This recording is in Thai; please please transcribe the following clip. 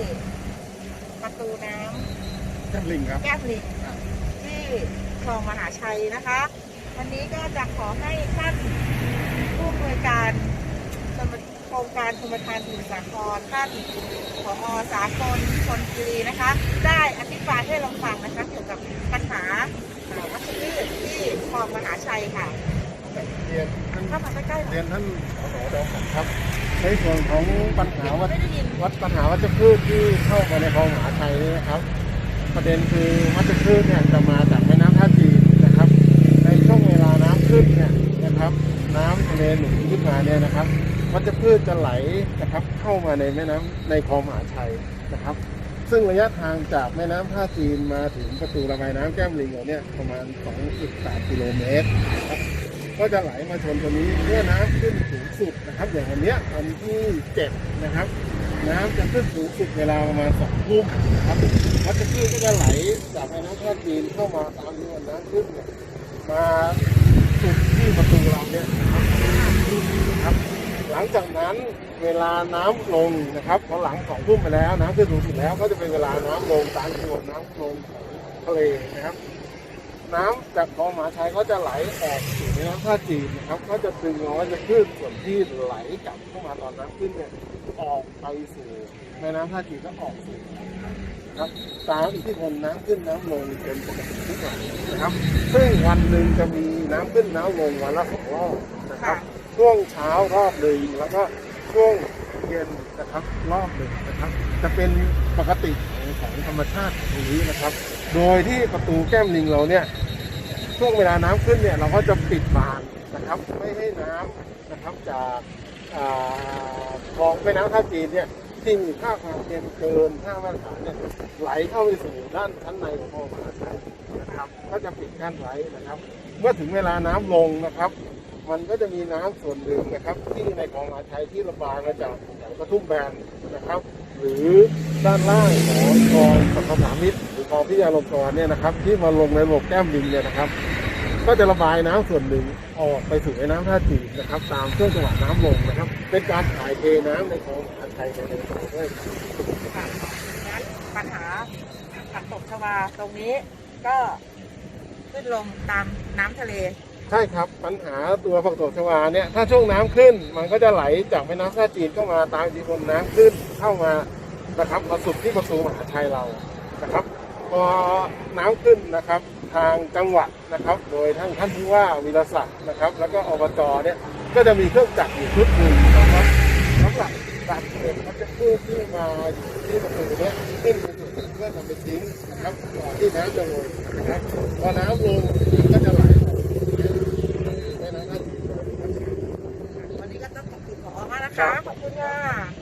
ที่ประตูน้ำแก้มลิงครับแก้มลิงที่คลองมหาชัยนะคะ วันนี้ก็จะขอให้ท่านผู้อำนวยการชมโครงการชมทานสมุทรสาครท่านผอสากลคนกรีนะคะ ได้อธิบายให้เราฟังนะคะเกี่ยวกับปัญหาเอ่อวัชพืชที่คลองมหาชัยค่ะเรียนท่าน เข้ามาใกล้ๆหน่เรีอยยนท่านสสดอครับ ในส่วนของปัญหาวัดไม่ได้ยิน วัดปัญหาวัชพืชที่เข้ามาในคลองมหาชัยนี่นะครับ ประเด็นคือวัชพืชเนี่ยจะมาจากแม่น้ำท่าจีนนะครับ ในช่วงเวลาน้ำขึ้นเนี่ยนะครับ น้ำทะเลหนุนขึ้นมาเนี่ยนะครับ วัชพืชจะไหลนะครับเข้ามาในแม่น้ำในคลองมหาชัยนะครับ ซึ่งระยะทางจากแม่น้ำท่าจีนมาถึงประตูระบายน้ำแก้มลิงเราเนี่ยประมาณ2.8กิโลเมตรนะครับ ก็จะไหลมาชนตัวนี้เมื่อน้ำขึ้นสูงสุดนะครับ อย่างวันเนี้ยวันที่7นะครับ น้ำจะขึ้นสูงสุดเวลาประมาณสองทุ่มนะครับวัชพืชก็จะไหลจากแม่น้ำท่าจีนเข้ามาตามที่วันน้ำขึ้นมาสุดที่ประตูเราเนี่ยนะครับ หลังจากนั้นเวลาน้ำลงนะครับพอหลังสองทุ่มไปแล้วน้ำขึ้นสูงสุดแล้วก็จะเป็นเวลาน้ำลงตามจังหวะน้ำลงทะเลนะครับ น้ำจากคลองมหาชัยก็จะไหลออกสู่แม่น้ำท่าจีนนะครับ ก็จะดึงเอาไว้จะขึ้นส่วนที่ไหลกลับเข้ามาตอนน้ำขึ้นเนี่ยออกไปสู่แม่น้ำท่าจีนก็ออกสู่นะครับตามอิทธิพลน้ำขึ้นน้ำลงเป็นปกติทุกวันนะครับ ซึ่งวันหนึ่งจะมีน้ำขึ้นน้ำลงวันละสองรอบนะครับ ช่วงเช้ารอบหนึ่งแล้วก็ช่วงเย็นนะครับรอบหนึ่งนะครับ จะเป็นปกติของของธรรมชาติตรงนี้นะครับ โดยที่ประตูแก้มลิงเราเนี่ย ช่วงเวลาน้ำขึ้นเนี่ยเราก็จะปิดบานนะครับไม่ให้น้ำนะครับจากอ่าคลองแม่น้ำท่าจีนเนี่ยที่มีค่าความเค็มเกินค่ามาตรฐานเนี่ยไหลเข้าไปสู่ด้านชั้นในของคลองมหาชัยนะครับ ก็จะปิดกั้นไว้นะครับ เมื่อถึงเวลาน้ำลงนะครับ มันก็จะมีน้ำส่วนหนึ่งนะครับ ที่ในคลองมหาชัยที่ระบายมาจากแถวกระทุ่มแบนนะครับ หรือด้านล่างของคลองสัมสามิตรหรือคลองพิยาลงกรเนี่ยนะครับ ที่มาลงในระบบแก้มลิงเนี่ยนะครับ ก็จะระบายน้ำส่วนหนึ่งออกไปสู่แม่น้ำท่าจีนนะครับ ตามช่วงจังหวะน้ำลงนะครับ เป็นการถ่ายเทน้ำในคลองมหาชัยในคลองด้วยค่ะงั้นปัญหาผักตบชวาตรงนี้ก็ขึ้นลงตามน้ำทะเล ใช่ครับปัญหาตัวผักตบชวาเนี่ยถ้าช่วงน้ำขึ้น มันก็จะไหลจากแม่น้ำท่าจีนเข้ามาตามอิทธิพลน้ำขึ้นเข้ามานะครับมาสุดที่ประตูมหาชัยเรานะครับพอน้ำขึ้นนะครับ ทางจังหวัดนะครับ โดยท่านท่านผู้ว่าวีรศักดิ์นะครับ แล้วก็อบจเนี่ยก็จะมีเครื่องจักรอยู่ชุดหนึ่งนะครับสำหรับตัดเก็บมันจะพูดที่มาที่ประตูเนี้ยขึ้นไปสู่เพื่อนำไปทิ้งนะครับก่อนที่น้ำจะลงนะครับพอน้ำลงก็จะไหลวันนี้ก็ต้องขอบคุณผอมากนะคะขอบคุณค่ะ